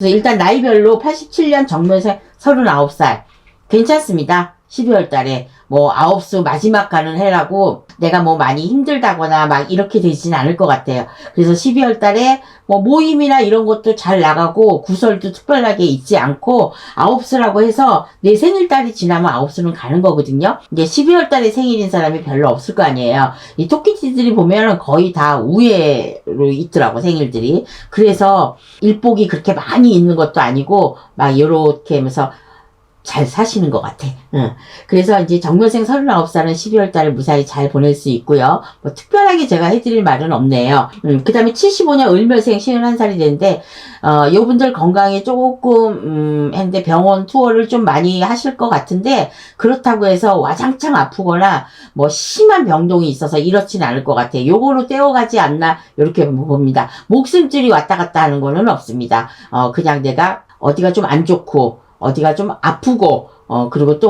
그래서 일단 나이별로 87년 정면생 39살. 괜찮습니다. 12월 달에 뭐 아홉 수 마지막 가는 해라고 내가 뭐 많이 힘들다거나 막 이렇게 되진 않을 것 같아요. 그래서 12월 달에 뭐 모임이나 이런 것도 잘 나가고 구설도 특별하게 있지 않고 아홉수라고 해서 내 생일달이 지나면 아홉수는 가는 거거든요. 이제 12월 달에 생일인 사람이 별로 없을 거 아니에요. 이 토끼띠들이 보면은 거의 다 우회로 있더라고 생일들이. 그래서 일복이 그렇게 많이 있는 것도 아니고 막 요렇게 하면서 잘 사시는 것 같아. 응. 그래서 이제 정묘생 39살은 12월 달을 무사히 잘 보낼 수 있고요. 뭐 특별하게 제가 해드릴 말은 없네요. 음, 그 다음에 75년 을묘생 51살이 되는데, 어, 요분들 건강에 조금, 음, 했는데 병원 투어를 좀 많이 하실 것 같은데, 그렇다고 해서 와장창 아프거나, 뭐 심한 병동이 있어서 이렇지는 않을 것 같아요. 요거로 떼어가지 않나, 이렇게 봅니다. 목숨줄이 왔다 갔다 하는 거는 없습니다. 어, 그냥 내가 어디가 좀 안 좋고, 어디가 좀 아프고, 어, 그리고 또